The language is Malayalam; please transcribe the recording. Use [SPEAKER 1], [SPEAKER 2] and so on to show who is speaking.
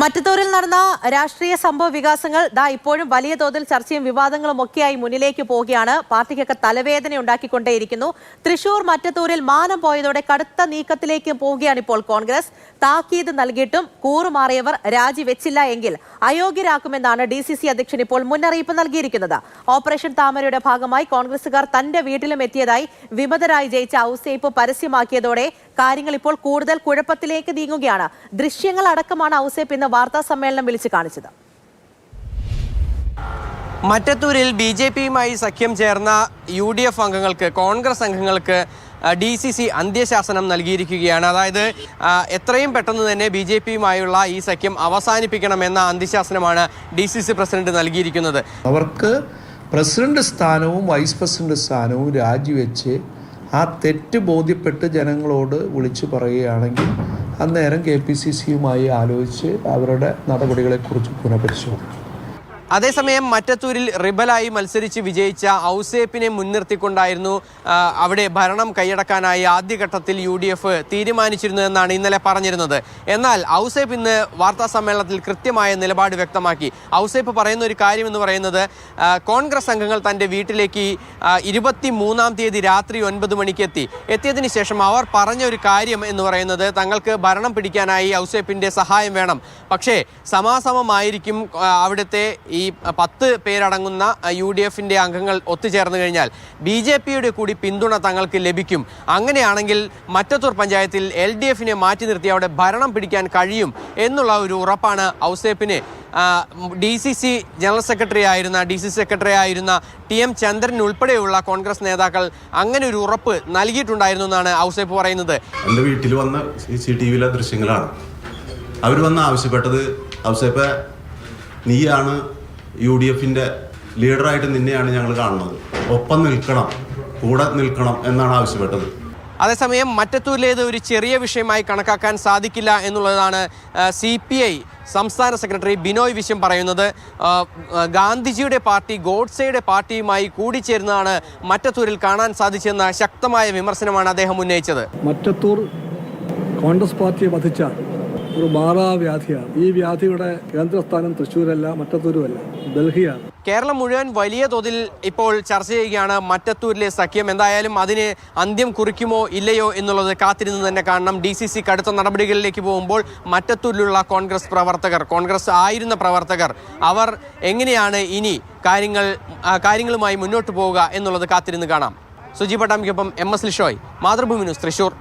[SPEAKER 1] മറ്റത്തൂരിൽ നടന്ന രാഷ്ട്രീയ സംഭവ വികാസങ്ങൾ ദാ ഇപ്പോഴും വലിയ തോതിൽ ചർച്ചയും വിവാദങ്ങളും ഒക്കെയായി മുന്നിലേക്ക് പോവുകയാണ്. പാർട്ടിക്കൊക്കെ തലവേദന ഉണ്ടാക്കിക്കൊണ്ടേയിരിക്കുന്നു. തൃശൂർ മറ്റത്തൂരിൽ മാനം പോയതോടെ കടുത്ത നീക്കത്തിലേക്ക് പോവുകയാണ് ഇപ്പോൾ കോൺഗ്രസ്. താക്കീത് നൽകിയിട്ടും കൂറുമാറിയവർ രാജിവെച്ചില്ല എങ്കിൽ അയോഗ്യരാക്കുമെന്നാണ് ഡി സി സി അധ്യക്ഷൻ ഇപ്പോൾ മുന്നറിയിപ്പ് നൽകിയിരിക്കുന്നത്. ഓപ്പറേഷൻ താമരയുടെ ഭാഗമായി കോൺഗ്രസുകാർ തന്റെ വീട്ടിലും എത്തിയതായി വിമതരായി ജയിച്ച ഔസേപ്പ് പരസ്യമാക്കിയതോടെ കാര്യങ്ങൾ ഇപ്പോൾ കൂടുതൽ കുഴപ്പത്തിലേക്ക് നീങ്ങുകയാണ്. ദൃശ്യങ്ങൾ അടക്കമാണ് ഔസേപ്പ് ഇന്ന് വാർത്താ സമ്മേളനം വിളിച്ചു കാണിച്ചത്.
[SPEAKER 2] മറ്റത്തൂരിൽ ബി ജെ പിയുമായി സഖ്യം ചേർന്ന യു ഡി എഫ് അംഗങ്ങൾക്ക് കോൺഗ്രസ് അംഗങ്ങൾക്ക് ഡി സി സി അന്ത്യശാസനം നൽകിയിരിക്കുകയാണ്. അതായത് എത്രയും പെട്ടെന്ന് തന്നെ ബി ജെ പിയുമായുള്ള ഈ സഖ്യം അവസാനിപ്പിക്കണമെന്ന അന്ത്യശാസനമാണ് ഡി സി സി പ്രസിഡന്റ് നൽകിയിരിക്കുന്നത്.
[SPEAKER 3] അവർക്ക് പ്രസിഡന്റ് സ്ഥാനവും വൈസ് പ്രസിഡന്റ് സ്ഥാനവും രാജിവെച്ച് ആ തെറ്റ് ബോധ്യപ്പെട്ട് ജനങ്ങളോട് വിളിച്ചു പറയുകയാണെങ്കിൽ അന്നേരം കെ പി സി സിയുമായി ആലോചിച്ച് അവരുടെ നടപടികളെക്കുറിച്ച് പുനഃപരിശോധിക്കും.
[SPEAKER 2] അതേസമയം മറ്റത്തൂരിൽ റിബലായി മത്സരിച്ച് വിജയിച്ച ഔസേപ്പിനെ മുൻനിർത്തിക്കൊണ്ടായിരുന്നു അവിടെ ഭരണം കൈയടക്കാനായി ആദ്യഘട്ടത്തിൽ യു ഡി എഫ് തീരുമാനിച്ചിരുന്നതെന്നാണ് ഇന്നലെ പറഞ്ഞിരുന്നത്. എന്നാൽ ഔസേപ്പ് ഇന്ന് വാർത്താ സമ്മേളനത്തിൽ കൃത്യമായ നിലപാട് വ്യക്തമാക്കി. ഔസേപ്പ് പറയുന്ന ഒരു കാര്യം എന്ന് പറയുന്നത് കോൺഗ്രസ് അംഗങ്ങൾ തന്റെ വീട്ടിലേക്ക് ഇരുപത്തി മൂന്നാം തീയതി രാത്രി ഒൻപത് മണിക്ക് എത്തി. എത്തിയതിന് ശേഷം അവർ പറഞ്ഞ ഒരു കാര്യം എന്ന് പറയുന്നത് തങ്ങൾക്ക് ഭരണം പിടിക്കാനായി ഔസേപ്പിന്റെ സഹായം വേണം. പക്ഷേ സമാസമമായിരിക്കും അവിടുത്തെ ഈ പത്ത് പേരടങ്ങുന്ന യു ഡി എഫിന്റെ അംഗങ്ങൾ ഒത്തുചേർന്നു കഴിഞ്ഞാൽ ബി ജെ പിയുടെ കൂടി പിന്തുണ തങ്ങൾക്ക് ലഭിക്കും. അങ്ങനെയാണെങ്കിൽ മറ്റത്തൂർ പഞ്ചായത്തിൽ എൽ ഡി എഫിനെ മാറ്റി നിർത്തി അവിടെ ഭരണം പിടിക്കാൻ കഴിയും എന്നുള്ള ഒരു ഉറപ്പാണ് ഔസേപ്പിന്. D C C general secretary ആയിരുന്ന ഡി സി സെക്രട്ടറി ആയിരുന്ന ടി എം ചന്ദ്രൻ ഉൾപ്പെടെയുള്ള കോൺഗ്രസ് നേതാക്കൾ അങ്ങനെ ഒരു ഉറപ്പ് നൽകിയിട്ടുണ്ടായിരുന്നു എന്നാണ് ഔസേപ്പ് പറയുന്നത്.
[SPEAKER 4] എന്റെ വീട്ടിൽ വന്ന സി സി ടി വിയിലെ ദൃശ്യങ്ങളാണ്. അവർ വന്ന് ആവശ്യപ്പെട്ടത് ഔസേപ്പ നീയാണ് യു ഡി എഫിന്റെ ലീഡറായിട്ട് നിന്നെയാണ് ഞങ്ങൾ കാണുന്നത്. ഒപ്പം നിൽക്കണം കൂടെ നിൽക്കണം എന്നാണ് ആവശ്യപ്പെട്ടത്.
[SPEAKER 2] അതേസമയം മറ്റത്തൂരിലേത് ഒരു ചെറിയ വിഷയമായി കണക്കാക്കാൻ സാധിക്കില്ല എന്നുള്ളതാണ് സി പി ഐ സംസ്ഥാന സെക്രട്ടറി ബിനോയ് വിശ്വം പറയുന്നത്. ഗാന്ധിജിയുടെ പാർട്ടി ഗോഡ്സയുടെ പാർട്ടിയുമായി കൂടിച്ചേരുന്നതാണ് മറ്റത്തൂരിൽ കാണാൻ സാധിച്ചെന്ന ശക്തമായ വിമർശനമാണ് അദ്ദേഹം ഉന്നയിച്ചത്.
[SPEAKER 5] മറ്റത്തൂർ കോൺഗ്രസ് പാർട്ടിയെ വധിച്ച ഒരു മാറാവ്യാധിയാണ്. ഈ വ്യാധിയുടെ കേന്ദ്രസ്ഥാനം തൃശ്ശൂരല്ല മറ്റത്തൂരുമല്ല ഡൽഹിയാണ്.
[SPEAKER 2] കേരളം മുഴുവൻ വലിയ തോതിൽ ഇപ്പോൾ ചർച്ച ചെയ്യുകയാണ് മറ്റത്തൂരിലെ സഖ്യം. എന്തായാലും അതിന് അന്ത്യം കുറിക്കുമോ ഇല്ലയോ എന്നുള്ളത് കാത്തിരുന്ന് തന്നെ കാണണം. ഡി സി സി കടുത്ത നടപടികളിലേക്ക് പോകുമ്പോൾ മറ്റത്തൂരിലുള്ള കോൺഗ്രസ് പ്രവർത്തകർ കോൺഗ്രസ് ആയിരുന്ന പ്രവർത്തകർ അവർ എങ്ങനെയാണ് ഇനി കാര്യങ്ങൾ കാര്യങ്ങളുമായി മുന്നോട്ട് പോവുക എന്നുള്ളത് കാത്തിരുന്ന് കാണാം. Suji പട്ടാമിക്കൊപ്പം M S Lishoy Mathrubhumi news Thrissur